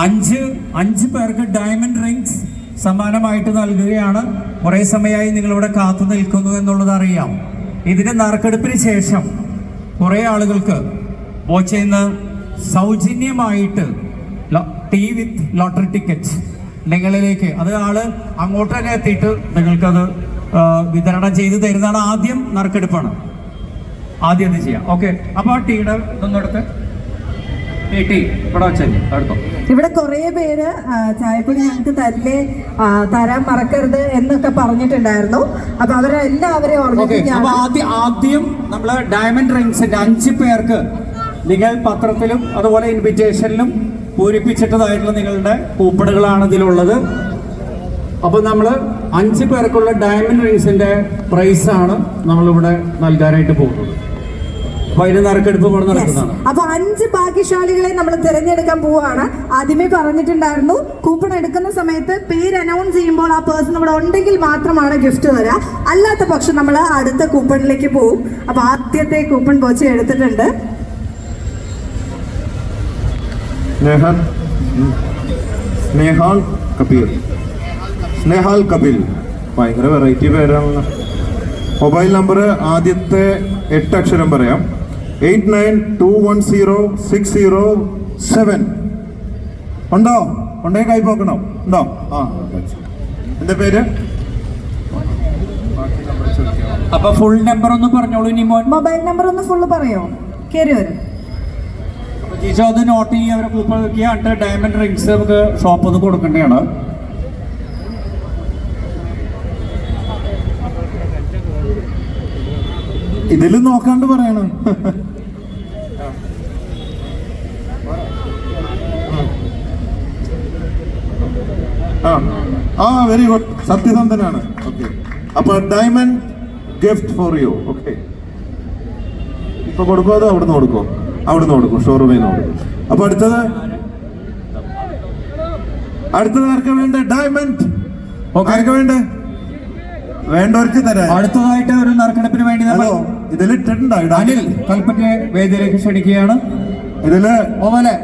അഞ്ച് അഞ്ച് പേർക്ക് ഡയമണ്ട് റിങ്സ് സമ്മാനമായിട്ട് നൽകുകയാണ്. കുറേ സമയമായി നിങ്ങളിവിടെ കാത്തു നിൽക്കുന്നു എന്നുള്ളത് അറിയാം. ഇതിന്റെ നറുക്കെടുപ്പിന് ശേഷം കുറേ ആളുകൾക്ക് നിന്ന് സൗജന്യമായിട്ട് ടി വിത്ത് ലോട്ടറി ടിക്കറ്റ് നിങ്ങളിലേക്ക് അത് ആൾ അങ്ങോട്ട് തന്നെ എത്തിയിട്ട് നിങ്ങൾക്കത് വിതരണം ചെയ്ത് തരുന്നതാണ് ആദ്യം നറുക്കെടുപ്പാണ്. ആദ്യം അത് ചെയ്യാം? ഓക്കെ അപ്പോൾ ആ ടീയുടെ ഇതൊന്നെടുത്ത് ഇവിടെ കൊറേ പേര് ചായപ്പൊടി ഞങ്ങൾക്ക് തല്ലേ തരാൻ മറക്കരുത് എന്നൊക്കെ പറഞ്ഞിട്ടുണ്ടായിരുന്നു. അപ്പൊ അവരെല്ലാവരെയും ആദ്യം ആദ്യം നമ്മൾ ഡയമണ്ട് റിങ്സിന്റെ അഞ്ച് പേർക്ക് നിങ്ങൾ പത്രത്തിലും അതുപോലെ ഇൻവിറ്റേഷനിലും പൂരിപ്പിച്ചിട്ടതായിട്ടുള്ള നിങ്ങളുടെ കൂപ്പണുകളാണ് ഇതിലുള്ളത്. അപ്പൊ നമ്മൾ അഞ്ച് പേർക്കുള്ള ഡയമണ്ട് റിങ്സിന്റെ പ്രൈസാണ് നമ്മളിവിടെ നൽകാനായിട്ട് പോകുന്നത്. അപ്പൊ അഞ്ച് ഭാഗ്യശാലികളെ നമ്മൾ തിരഞ്ഞെടുക്കാൻ പോവാണ് ആദ്യമേ പറഞ്ഞിട്ടുണ്ടായിരുന്നു കൂപ്പൺ എടുക്കുന്ന സമയത്ത് പേര് അനൗൺസ് ചെയ്യുമ്പോൾ ആ പേഴ്സൺ ഇവിടെ ഉണ്ടെങ്കിൽ മാത്രമാണ് ഗിഫ്റ്റ് തരാ. അല്ലാത്ത പക്ഷം നമ്മൾ അടുത്ത കൂപ്പണിലേക്ക് പോകും അപ്പൊ ആദ്യത്തെ കൂപ്പൺ ബോച്ച് എടുത്തിട്ടുണ്ട്. സ്നേഹാൽ കപിൽ. ഭയങ്കര വെറൈറ്റി പേരാണ് മൊബൈൽ നമ്പർ ആദ്യത്തെ എട്ട് അക്ഷരം പറയാം. Eight nine two one zero six zero seven. ഉണ്ടോ? ഉണ്ടെങ്കിൽ കൈ പോക്കണം. ഉണ്ടോ? ആ എന്താ പേര്? അപ്പൊ ഫുൾ നമ്പർ ഒന്ന് പറഞ്ഞോളൂ ഇനി മോൻ. മൊബൈൽ നമ്പർ ഒന്ന് ഫുള്ള് പറയോ? കയറി വരും. ജിജോ അത് നോട്ട് ചെയ്യുക അവരെ കൂപ്പൺ വെക്കുക ഡയമണ്ട് റിങ്സ് നമുക്ക് ഷോപ്പ് ഒന്ന് കൊടുക്കേണ്ടതാണ്. ഇതിൽ നോക്കാണ്ട് പറയണം. ആ വെരി ഗുഡ് സത്യസന്ധനാണ്. ഓക്കെ അപ്പൊ diamond gift for you okay ഇപ്പൊ കൊടുക്കോ അതോ അവിടുന്ന് കൊടുക്കോ? അവിടുന്ന് കൊടുക്കും. ഷോറൂമിൽ നിന്ന് കൊടുക്കും. അപ്പൊ അടുത്തത്? അടുത്തത് ആർക്കാ വേണ്ട? ഡയമണ്ട്. ആർക്കാ വേണ്ട? വേണ്ടവർക്ക് തരാം. അടുത്തതായിട്ട് ഒരു നറുക്കെടുപ്പിന് വേണ്ടി നമ്മൾ ഹലോ ഇതിൽ ടെൻഡായിട്ട് അനിൽ കൽപ്പറ്റ വേദിയിലേക്ക് ക്ഷണിക്കുകയാണ്. ഇതിൽ ഓമലെ